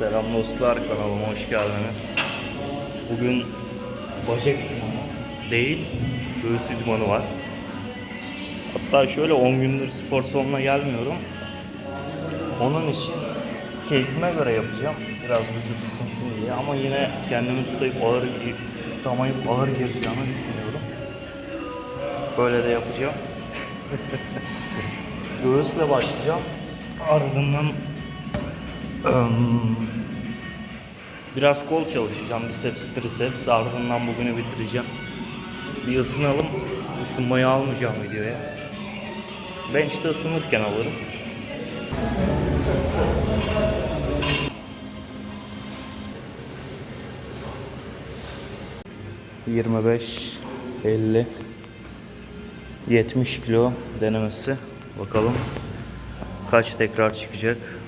Selam dostlar kanalıma hoş geldiniz. Bugün bacak idmanı değil, göğüs idmanı var. Hatta şöyle 10 gündür spor salonuna gelmiyorum. Onun için keyfime göre yapacağım. Biraz vücut ısınsın diye ama yine kendimi tutayıp ağır tutamayıp ağır gireceğimi düşünüyorum. Böyle de yapacağım. Göğüsle başlayacağım. Ardından biraz kol çalışacağım. Biceps, triceps. Ardından bugünü bitireceğim. Bir ısınalım. Isınmayı almayacağım videoya. Bench'te ısınırken alırım. Yirmi beş, elli, yetmiş kilo denemesi. Bakalım kaç tekrar çıkacak.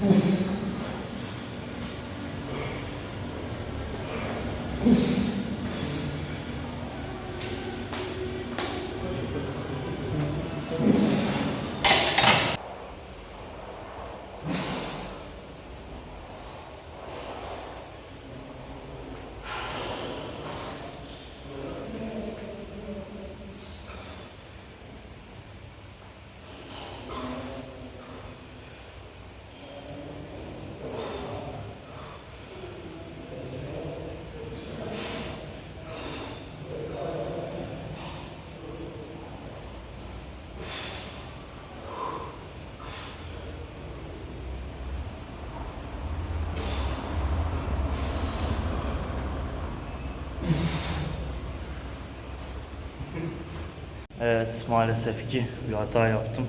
Mm-hmm. Evet maalesef ki bir hata yaptım.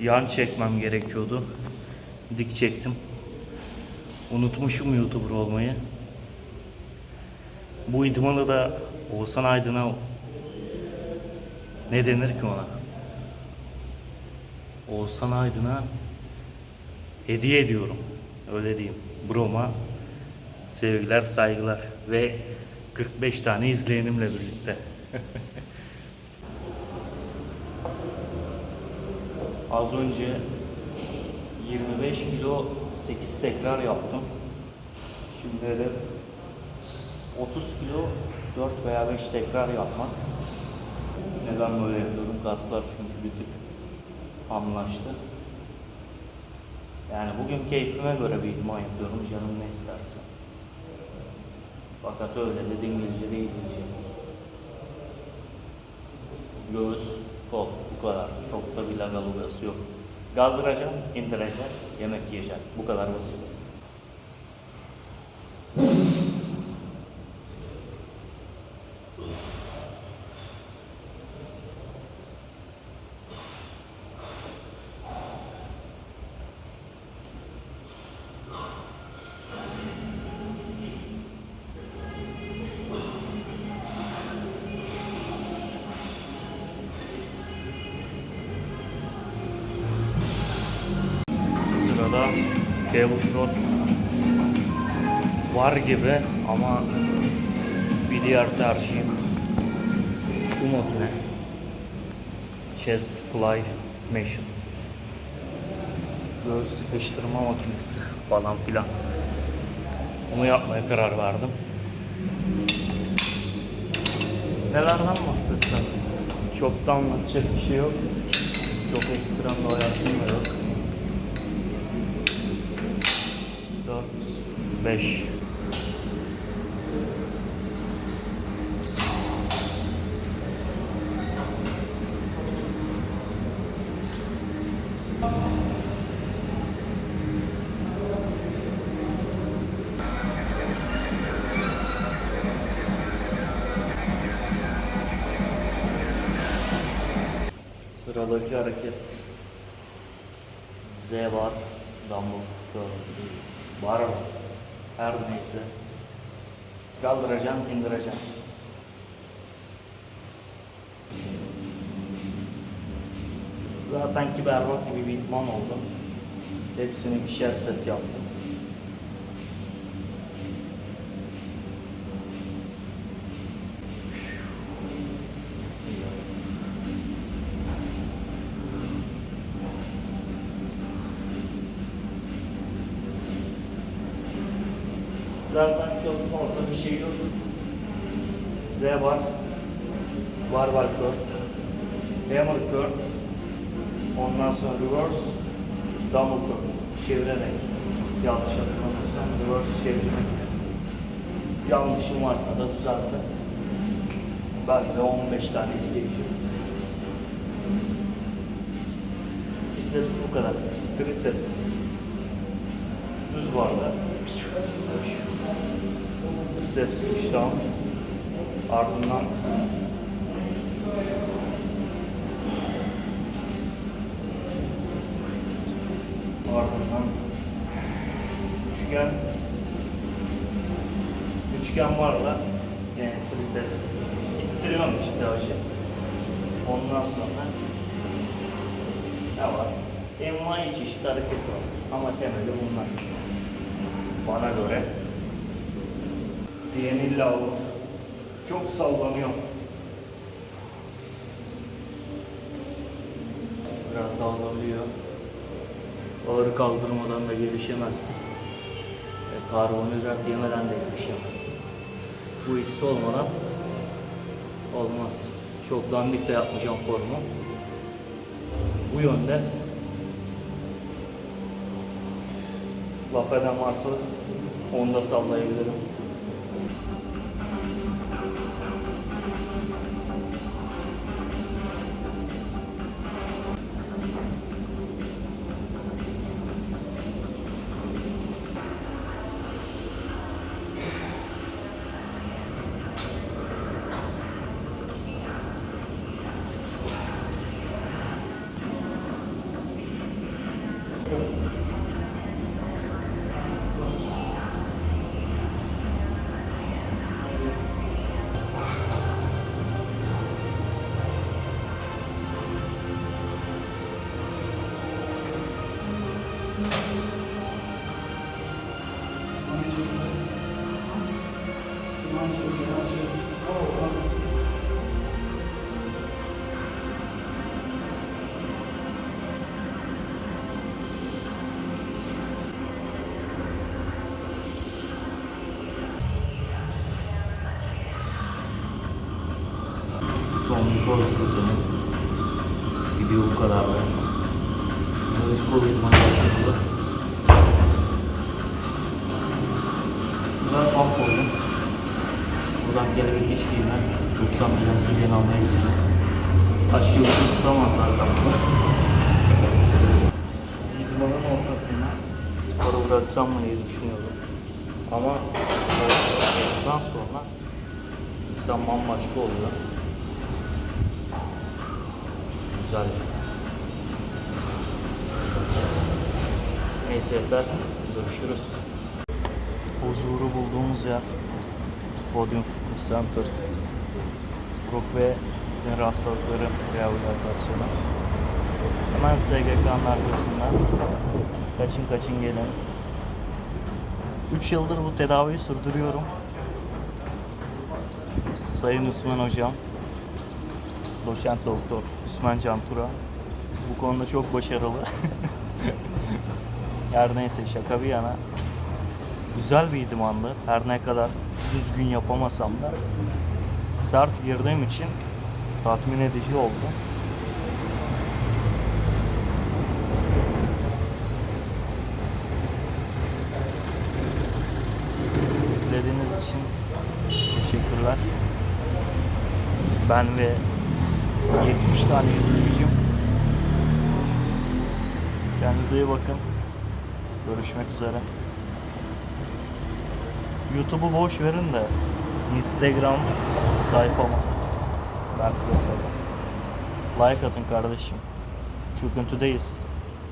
Yan çekmem gerekiyordu. Dik çektim. Unutmuşum YouTuber olmayı. Bu idmanı da Oğuzhan Aydın'a ne denir ki ona? Oğuzhan Aydın'a hediye ediyorum. Öyle diyeyim. Broma sevgiler, saygılar ve 45 tane izleyenimle birlikte. Az önce 25 kilo 8 tekrar yaptım. Şimdi de 30 kilo 4 veya 5 tekrar yapmak. Neden böyle yapıyorum? Kaslar çünkü bir tık anlaştı. Yani bugün keyfime göre bir idman yapıyorum. Canım ne isterse. Fakat öyle de dingilce değil diyeceğim. Göğüs, kol kadar. Çok da bir lagalugası yok. Kaldıracaksın, indireceksin, yemek yiyeceksin. Bu kadar basit. Cross var gibi ama diğer tercihim şu makine. Chest Fly Machine. Göğüs sıkıştırma makinesi falan filan. Onu yapmaya karar verdim. Nelerden bahsetsem? Çok da anlatacak bir şey yok. Çok ekstrem bir hayatım da yok 4 5 Sıradaki hareket. Z var, dumbbell curl, var. Her neyse. Kaldıracağım, indireceğim. Zaten ki berbat gibi bir idman oldu. Hepsini ikişer set yaptım. Fazla bir şey yok. Z var. Var var kör. Hammer kör. Ondan sonra reverse. Double kör. Çevirerek. Yanlış hatırlamıyorsam reverse çevirmek. Yanlışım varsa da düzeltin. Belki de 15 tane izleyici. Biceps bu kadar. Triceps. Düz vardı. Biceps pushdown. Ardından ardından üçgen üçgen var da yani triceps ittiriyorum işte aşı. Ondan sonra ne var? Envai çeşit hareket var. Ama temeli bunlar. Bana göre. Diyen illa olur. Çok sallanıyor. Biraz dağılabiliyor. Ağır kaldırmadan da gelişemezsin. E, karbonhidrat yemeden de gelişemezsin. Bu ikisi olmadan olmaz. Çok dandik de yapmayacağım formu. Bu yönde laf eden varsa onu da sallayabilirim. Rutunu gidiyor bu kadar da. Polis Covid başladı. Güzel kamp oldu. Buradan gelerek hiç giyme. 90 milyon sürüyen almaya gideceğim. Başka bir şey tutamazlar kampı. İdmanın ortasında sporu bıraksam mı diye düşünüyordum. Ama spordan sonra insan bambaşka oluyor. Güzel. Neyse yeter. Görüşürüz. Huzuru bulduğumuz yer Podium Fitness Center. Ruh ve sinir hastalıkları rehabilitasyonu. Hemen SGK'nın arkasından kaçın kaçın gelin. 3 yıldır bu tedaviyi sürdürüyorum. Sayın Osman Hocam, doçent doktor Osman Cantura bu konuda çok başarılı. Her neyse şaka bir yana güzel bir idmandı. Her ne kadar düzgün yapamasam da sert girdiğim için tatmin edici oldu. İzlediğiniz için teşekkürler. Ben ve 70 tane izleyicim. Kendinize iyi bakın. Görüşmek üzere. YouTube'u boş verin de Instagram sayfama. Ben piyasada. Like atın kardeşim. Çöküntüdeyiz.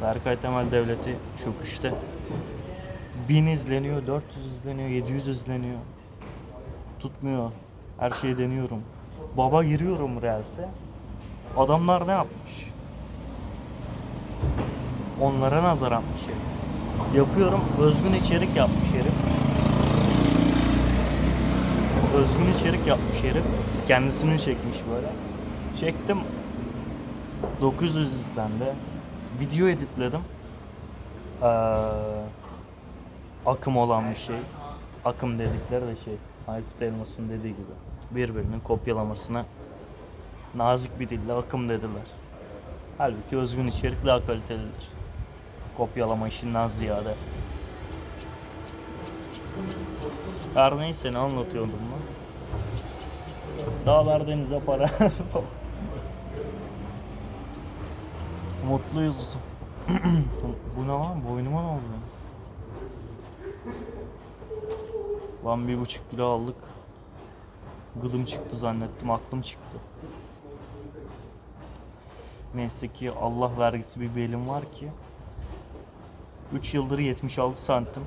Berkay Temel Devleti çöküşte. 1000 izleniyor, 400 izleniyor, 700 izleniyor. Tutmuyor. Her şeyi deniyorum. Baba giriyorum Reels'e. Adamlar ne yapmış? Onlara nazaran bir şey. Yapıyorum. Özgün içerik yapmış herif. Özgün içerik yapmış herif. Kendisini çekmiş böyle. Çektim. 900 izlendi. Video editledim. Ee, akım olan bir şey. Akım dedikleri de şey. Aykut Elmas'ın dediği gibi. Birbirinin kopyalamasına nazik bir dille akım dediler. Halbuki özgün içerik daha kalitelidir. Kopyalama işinden ziyade. Her neyse ne anlatıyordum lan? Dağlar denize para. Mutluyuz. Bu ne lan? Boynuma ne oldu? Lan bir buçuk kilo aldık. Gıdım çıktı zannettim. Aklım çıktı. Neyse ki Allah vergisi bir belim var ki 3 yıldır 76 santim.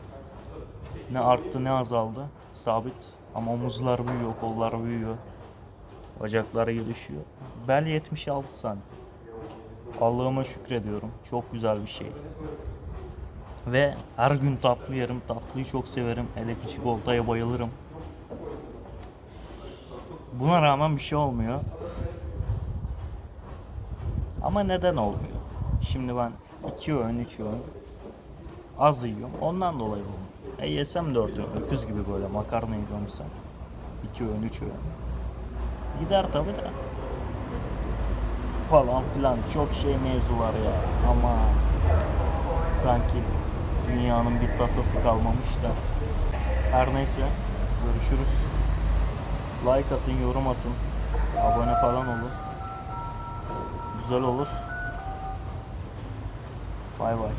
Ne arttı ne azaldı. Sabit. Ama omuzlar büyüyor, kollar büyüyor. Bacaklar gelişiyor. Bel 76 santim. Allah'ıma şükrediyorum. Çok güzel bir şey. Ve her gün tatlı yerim. Tatlıyı çok severim. Hele ki çikolataya bayılırım. Buna rağmen bir şey olmuyor. Ama neden olmuyor? Şimdi ben 2 öğün 3 öğün az yiyorum. Ondan dolayı olmuyor. E yesem 4 öğün. Öküz gibi böyle makarna yiyorum sen. 2 öğün 3 öğün. Gider tabi de. Falan filan çok şey mevzu ya. Ama sanki dünyanın bir tasası kalmamış da. Her neyse görüşürüz. Like atın, yorum atın. Abone falan olun. Güzel olur. Bay bay.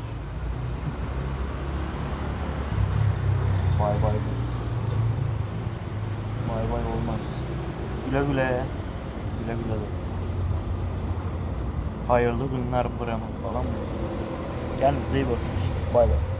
Bay bay. Bay bay olmaz. Güle güle. Güle güle. de. Hayırlı günler buranın falan mı? Kendinize iyi bakın işte. Bay bay.